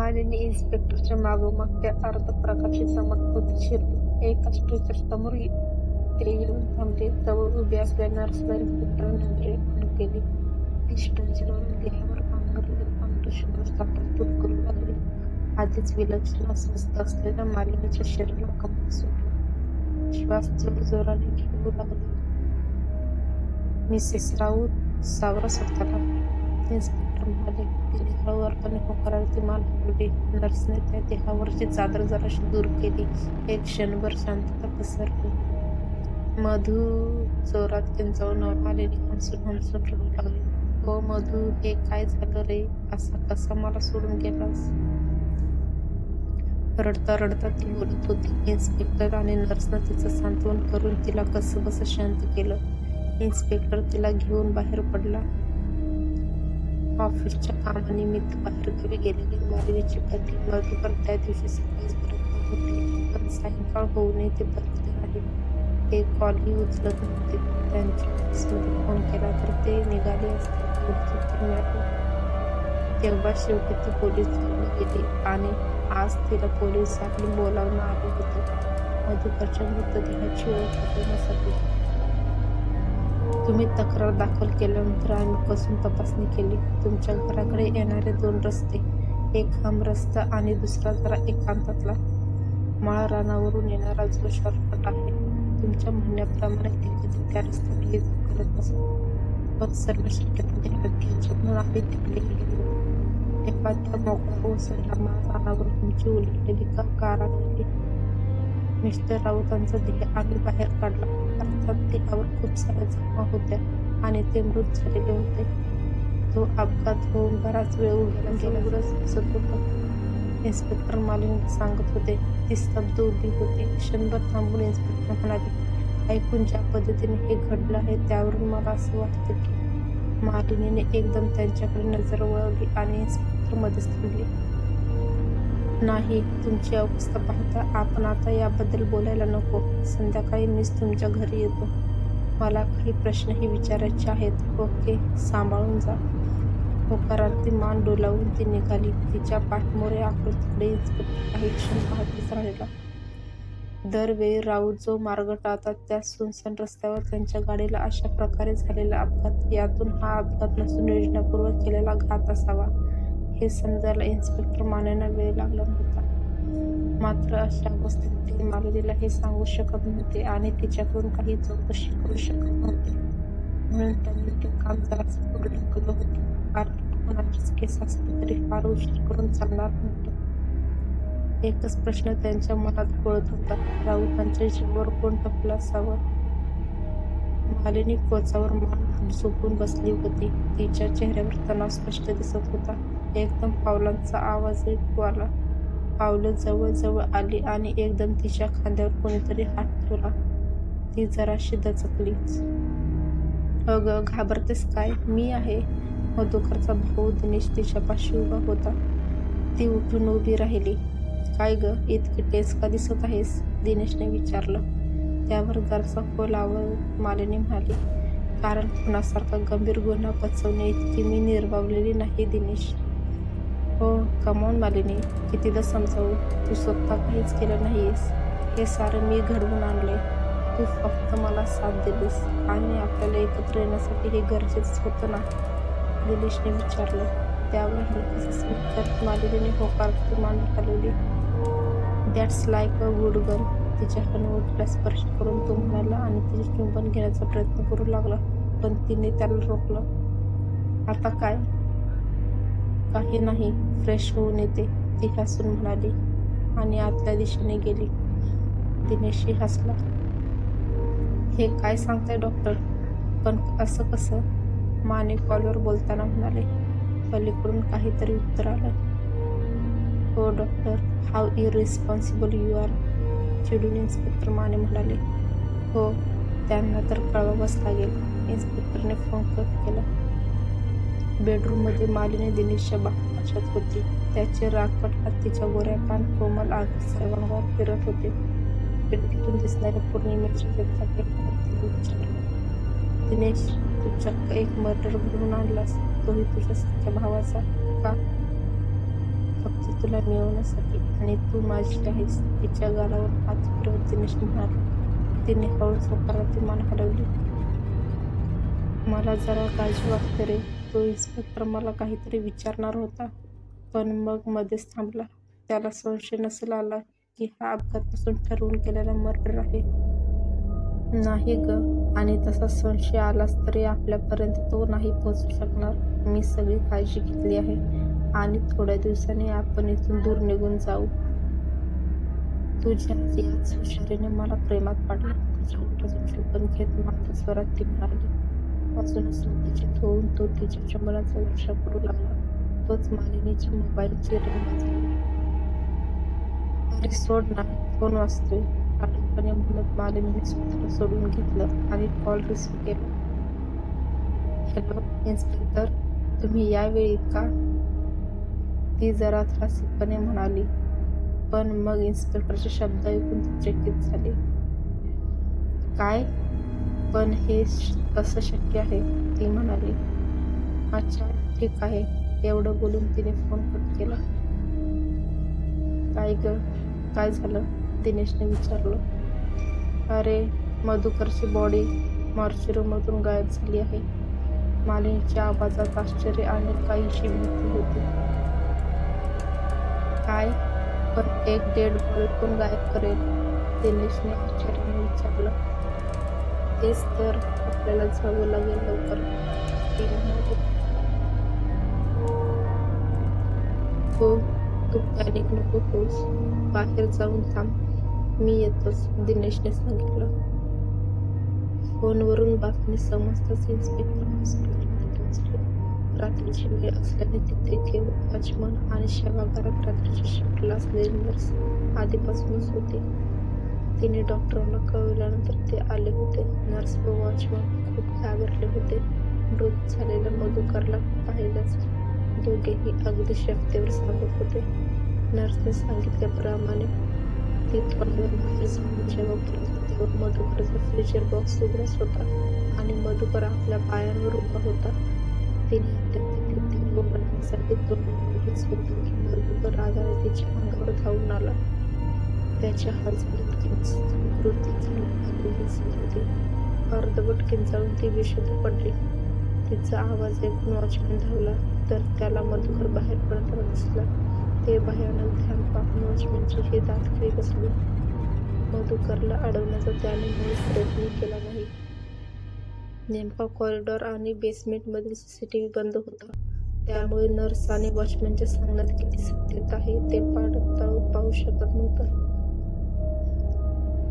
मालिनी इन्स्पेक्टरच्या मागोमाग त्या अर्धप्रकाशी चमकत शिरली एका स्ट्रेचर समोर ते येऊन थांबले. जवळ उभे असल्या नर्सला इन्स्पेक्टर नजरे केली. ती देहावर पांघरलेले पांढरे शुभ्र करू लागले. आधीच विलक्षण अस्वस्थ असलेल्या मालिनीच्या शरीराला कमी सुटला. श्वास जोर जोराने घेऊ लागला. मिसेस राऊत सावरा स्वतःला इन्स्पेक्टर म्हणाले तिने हळूवारपणे होकारार्थी मान हलवली नर्सने त्या देहावरची चादर जराशी दूर केली एक क्षणभर शांतता पसरली मधू जोरात किंचावून आलेली हंसून हंसून रडू लागली हो मधू हे काय झालं रे असा कसा मला सोडून गेलास रडता रडता ती बोलत होती इन्स्पेक्टर आणि नर्सनं तिचं सांत्वन करून तिला कसं बसं शांत केलं इन्स्पेक्टर तिला घेऊन बाहेर पडला ऑफिसच्या कामानिमित्त बाहेरगावी गेलेली मालवीची पती मधुकर त्या दिवशी सकाळीच परतणार होते. पण सायंकाळ होऊ नये ते परतले नाही ते कॉलही उचलत नव्हते. त्यांच्या ऑफिसमध्ये फोन केला तर ते निघाले असते. तेव्हा शेवटी ती पोलीस गेली आणि आज तिला पोलिसांनी बोलावून आलं होतं. मधुकरच्या मृतदेहाची ओळख पटवण्यासाठी तुम्ही तक्रार दाखल केल्यानंतर आम्ही कसून तपासणी केली. तुमच्या घराकडे येणारे दोन रस्ते एक हम रस्ता आणि दुसरा जरा एकांतातला. माळ रानावरून येणारा जो शॉर्टकट आहे तुमच्या म्हणण्याप्रमाणे ते कधी त्या रस्त्यावर ये जा करत असत पण सर्व शक्यता ध्यानात म्हणून आम्ही तिकडे गेलो. तेव्हा त्या मोकळ्या ओसरला माळ रानावर तुमची उलटलेली का कार आली मिस्टर राऊतांचा देह आम्ही बाहेर काढला. अर्थात देहावर खूप साऱ्या जखमा होत्या आणि ते मृत झालेले होते. तो अपघात होऊन बराच वेळ उघडला गेला. एवढंच दिसत होतं. इन्स्पेक्टर मालिनी सांगत होते ती स्तब्ध उभी होती. क्षणभर थांबून इन्स्पेक्टर म्हणाले ऐकून ज्या पद्धतीने हे घडलं आहे त्यावरून मला असं वाटतं की मालिनीने एकदम त्यांच्याकडे नजर वळवली आणि इन्स्पेक्टर मध्येच थांबली. नाही तुमची अवस्था पाहता आपण आता याबद्दल बोलायला नको. संध्याकाळी मीच तुमच्या घरी येतो. मला काही प्रश्नही विचारायचे आहेत. ओके सांभाळून जा. होकारार्थी मान डोलावून ती निघाली. तिच्या पाठमोरे आकृतीकडे इन्स्पेक्टर काही क्षण पाहतच राहिला. दरवेळी राऊत जो मार्ग टाळतात त्या सुनसान रस्त्यावर त्यांच्या गाडीला अशा प्रकारे झालेला अपघात यातून हा अपघात नसून योजनापूर्वक केलेला घात असावा. हे समजायला इन्स्पेक्टर मानेना वेळ लागला नव्हता. मात्र अशा अवस्थेत ते मालवीला हे सांगू शकत नव्हते आणि तिच्याकडून काही चौकशी करू शकत नव्हते. म्हणून त्यांनी ते काम जरास पुढे ढकललं होतं. कारण कोणाचीच केस असली तरी फार उशीर करून चालणार नव्हतं. एकच प्रश्न त्यांच्या मनात गोळत होता. राऊतांच्या जीवावर कोण टपलं असावं? मालिनी कोचावर मान झोपून बसली होती. तिच्या चेहऱ्यावर तणाव स्पष्ट दिसत होता. एकदम पावलांचा आवाज ऐकू आला. पावलं जवळजवळ आली आणि एकदम तिच्या खांद्यावर कोणीतरी हात ठेवला. ती जराशी दचकलीच अगं घाबरतेस काय? मी आहे. मधुकरचा भाऊ दिनेश तिच्यापाशी उभा होता. ती उठून उभी राहिली. काय ग? इतकी टेस का दिसत आहेस? दिनेशने विचारलं. त्यावर जरासा खोल आवाज मालिनी म्हणाली. कारण खुनासारखा गंभीर गुन्हा पचवणे इतकी मी निर्वावलेली नाही दिनेश. हो कमावून मालिनी. कितीदा समजावू? तू स्वतः काहीच केलं नाहीस. हे सारं मी घडवून आणले तू फक्त मला साथ दिलीस. आणि आपल्याला एकत्र येण्यासाठी हे गरजेचंच होतं ना? दिनेशने विचारलं. त्यावर हलकंसं मालिनीने होकार मान हलवली that's like a good girl तिच्या कणवटीला स्पर्श करून तो म्हणाला आणि तिचे चुंबन घेण्याचा प्रयत्न करू लागला. पण तिने त्याला रोखलं. आता काय? काही नाही. फ्रेश होऊन येते. ती हसून म्हणाली आणि आतल्या दिशेने गेली. दिनेशही हसला. हे काय सांगताय डॉक्टर? पण असं कसं? माने कॉलवर बोलताना म्हणाले पलीकडून काहीतरी उत्तर आलं हो doctor how irresponsible you are चिडून इन्स्पेक्टर माने म्हणाले. हो त्यांना तर कळवावंच लागेल इन्स्पेक्टरने फोन कट केला. बेडरूममध्ये मालिनी दिनेशच्या बाशात होती. त्याचे राखट हत्तीच्या गोऱ्या कान कोमल आग सर्वांवर फिरत होते. खिडकीतून दिसणाऱ्या पौर्णिमेच्या दिनेश तू चक्क एक मर्डर घडवून आणलास. तोही तुझ्या सख्या भावाचा का? फक्त तुला मिळवण्यासाठी आणि तू माझी आहेस तिच्या गालावर हात फिरवत दिनेश म्हणाला. तिने हळूच होकारार्थी मान हलवली. मला जरा काळजी वाटते रे. तो इन्स्पेक्टर मला काहीतरी विचारणार होता. पण मग मध्येच थांबला. त्याला संशय नसेल आला की हा अपघात नसून ठरवून केलेला मर्डर आहे. नाही ग. आणि तसा संशय आलाच तरी आपल्यापर्यंत तो नाही पोहोचू शकणार. मी सगळी काळजी घेतली आहे. आणि थोड्या दिवसांनी आपण इथून दूर निघून जाऊ. तुझ्या याच हुशारीने मला प्रेमात पाडलं. तुझ्या ओठाचं चुंबन घेत मात्र स्वरात ती म्हणाली वाचून तिचे होऊन तो तिच्या चंबराचा वर्षा करू लागला. तोच मालिनीच्या मोबाईलचे रिंग अरे सोड ना फोन वाजतोय. आठवपणे म्हणत मालिनीने स्वतःला सोडून घेतलं आणि कॉल रिसीव्ह केला. हॅलो इन्स्पेक्टर तुम्ही यावेळी का? ती जरा त्रासिकपणे म्हणाली. पण मग इन्स्पेक्टरचे शब्द ऐकून ती चकित झाली. काय? पण हे श- कसं शक्य आहे? ती म्हणाली अच्छा ठीक आहे. एवढं बोलून तिने फोन कट केला. काय ग? काय झालं? दिनेशने विचारलं. अरे मधुकरची बॉडी मॉर्चरीमधून गायब झाली आहे. मालिनीच्या आवाजात आश्चर्य आणि काहीशी भीती होती. काय? पण एक डेड बॉडी कोण गायब करेल. दिनेशने आश्चर्याने विचारलं. तेच तर आपल्याला जावं लागेल लवकर. हो तू पॅनिक नको होस बाहेर जाऊन थांब. मी येतोच दिनेशने सांगितलं. फोनवरून बातमी समजताच इन्स्पेक्टर हॉस्पिटलमध्ये पोहोचले. रात्रीची वेळ असल्याने तिथे केवळ वॉचमन आणि सेवागारात रात्रीच्या शिफ्टला असलेली नर्स आधीपासूनच होते. तिने डॉक्टरांना कळवल्यानंतर ते आले होते. नर्स व वॉचमन खूप घाबरले होते. मृत झालेल्या मधुकरला पाहिल्याच दोघेही अगदी शक्तीवर सांगत होते. नर्सने सांगितल्याप्रमाणे ती थोडा बाहेर जाऊन जेव्हा परत मधुकरचा फ्रिजर बॉक्स उघडाच होता आणि मधुकर आपल्या पायांवर उभा होता. तिने मधुकर आधारे तिच्या अंगावर धावून आला. त्याच्या हालचालीत किंचित कृती झाली होती अर्धवट किंचाळून ती विशुद्ध पडली. तिचा आवाज ऐकून वॉचमॅन धावला तर त्याला मधुकर बाहेर पडताना दिसला. ते भयानक ध्यान पाहून वॉचमॅनची ही दातखिळी बसली. मधुकरला अडवण्याचा त्याने मुळीच प्रयत्न केला नाही. नेमका कॉरिडॉर आणि बेसमेंटमधील सी सी टी व्ही बंद होता. त्यामुळे नर्स आणि वॉचमॅनच्या सांगण्यात किती सत्यता आहे ते पाडताळून पाहू शकत नव्हतं.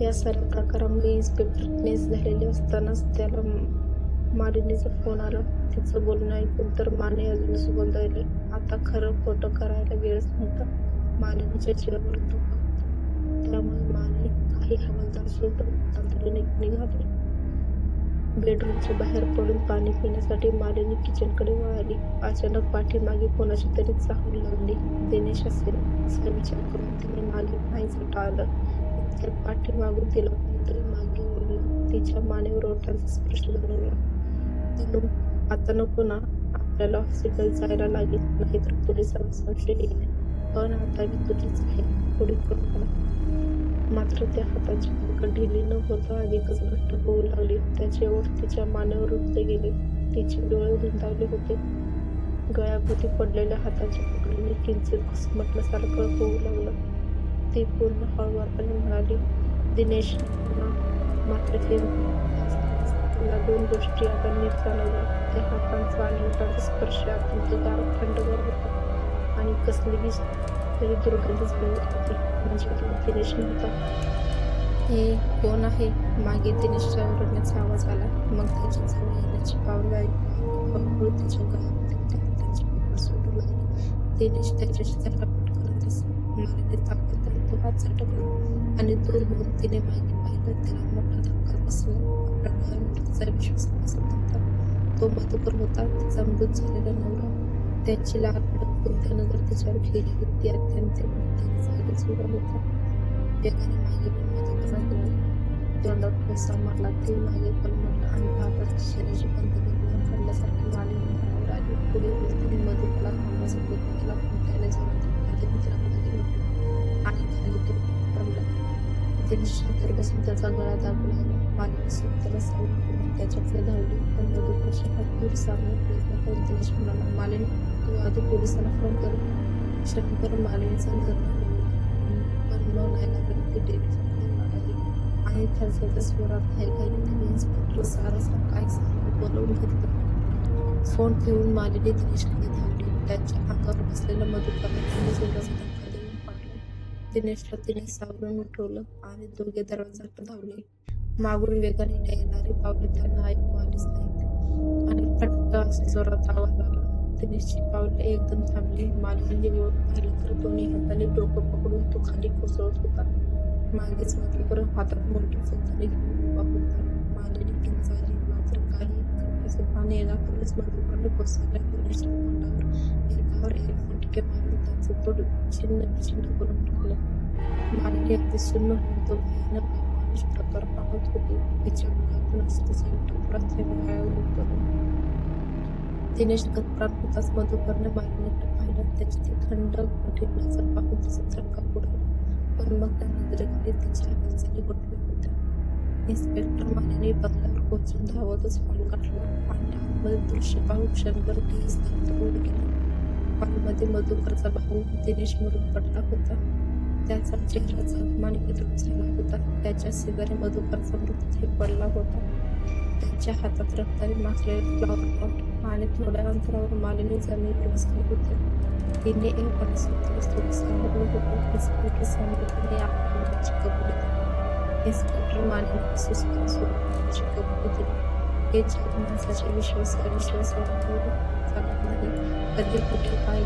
या सर्व प्रकारामुळे इन्स्पेक्टर नेस झालेले असतानाच त्याला मालिनीचा फोन आला. तिचं बोलणं ऐकून तर माने अजूनच गोंधळले आता खरं खोटं करायला वेळच नव्हता. मालिनीच्या जीवावर धोका त्यामुळे माने काही हवालदार सोडून तातडीने निघाले. बेडरूमच्या बाहेर पडून पाणी पिण्यासाठी मालिनी किचनकडे वळाली. अचानक पाठीमागे कोणाची तरी चाहूल लागली. दिनेश असेल असा विचार करून तिने मागे पाहायचं टाळलं तर पाठीमागून तिला कोणतरी मागे ओढलं तिच्या मानेवर ओठांचा स्पर्श जाणवला तिनं आता नको ना आपल्याला हॉस्पिटल जायला लागेल नाहीतर पोलिसांना संशय येईल. पण आता मी तुझीच आहे थोडी कल्पना मात्र त्या हाताची पकड ढिली न होता अधिकच घट्ट होऊ लागली. त्याचे ओठ तिच्या मानेवर उठले गेले. तिचे डोळे धुंदावले होते. गळ्याभोवती पडलेल्या हाताच्या पकडीने किंचित घुसमटल्यासारखं होऊ लागलं. ती पूर्ण हळूवारपणे म्हणाली दिनेश मात्र हे दोन गोष्टी आपण नीट चालवल्या त्या हातांचा आणि ओठांचा स्पर्श अत्यंत गार थंडगार होता. आणि कसलीही तरी दुर्गंधच मिळत होती. म्हणजे दिनेश नव्हता. हे कोण आहे? मागे दिनेशच्या ओरडण्याचा आवाज आला. मग त्याच्याजवळ येण्याची पावलं आहे हळूहळू त्याच्या गळ्यामध्ये त्या हातांची सोडू लागली दिनेश त्याच्याशी त्याला करत असे. मारिने ताकद हात झटकला आणि दूर होऊन तिने मागे पाहिलं त्याला मोठा धक्का बसला आपल्या डोळ्यांवर विश्वास बसत होता तो मधुकर होता तिचा मृत झालेला नवरा त्याची लाल भडक कोणत्या तिच्यावर फिरली होती अत्यंत त्याने जागेच उभा होता वेगाने मागे पण मधुकरला तोंडात कोसा मारला ते मागे पलमडला आणि भागात शरीराची बंद करून झाल्यासारखी मालिनी आली पुढे तिने मधुकरला थांबण्याचा प्रयत्न केला पण त्याने जोरात धक्का देऊन तिला तिने शांत बसून त्याचा गळा दाबला मालिनी त्याला सावरून त्याच्याकडे धावली. पण मधुकरच्या हात दूर सावरून प्रयत्न करून दिनेश म्हणाला मालिनी. तू आधी पोलिसांना फोन कर क्षणभर मालिनीचा निर्णय पण मग नाही लागली की टेलिफोन आली. आणि त्याच्या स्वरात घाईघाईने तिने इन्स्पेक्टर सारसला काय सांगून बोलवून घेतलं. फोन ठेवून मालिनी दिनेशकडे धावली. त्याच्या अंगावर बसलेल्या मधुकरला तिने जोराचा धक्का दिनेशला तिने सावरून उठवलं आणि दोघे दरवाजाकडे धावले मागून वेगाने येणारी पावले त्यांना ऐकू आलीच नाहीत. आणि फटका असा जोरात आवाज आला. दिनेशची पावले एकदम थांबली. मालिकांनी येऊन पाहिलं तर दोन्ही हाताने डोकं पकडून तो खाली कोसळत होता. मागेच मधुकर हातात मोठी फुलझडी घेऊन उभा मालिनी त्यांचा करण्याचं भान येण्यापूर्वीच मधुकरने कोसळल्या दिनेशच्या तोंडावर एकावर एक फटके मारून त्याचं तोंड छिन्न विछिन्न करून टाकलं मालिनी अगदी सुन्न होऊन तो भयानक अमानुष प्रकार पाहत होती तिच्या डोळ्यातून असतेचा टुकडा थेंबाळ्यावर उतरला दिनेश गप्रात होताच मधुकरने मालिनीकडे पाहिलं त्याची ती थंड कठीण नजर पाहून तिचा थरका उडाला पण मग त्या नजरेखाली तिच्या हालचाली गुंतल्या होत्या इन्स्पेक्टर मानेने बंगल्यावर कोचून धावतच हॉल काढला. आणि आतमध्ये दृश्य पाहून क्षणभर ती स्तब्ध होऊन हॉलमध्ये मधुकरचा भाऊ दिनेश मरून पडला होता. त्याचा चेहरा जखमाने विद्रुप झाला होता. त्याच्या शेजारी मधुकरचा मृतदेह पडला होता. त्याच्या हातात रक्ताने माखलेले फ्लॉवर पॉट आणि थोड्या अंतरावर मालिनी जमिनीवर बसली होती. तिने एक वनस्पतीला थोडी होतं. सांगितले आपल्या कबुली दिली इन्स्पेक्टर मालिनी सुस्पष्ट स्वरूपाची कबुली दिली हे जग माणसाच्या विश्वास अविश्वासावर चालत नाही कधी कुठे काय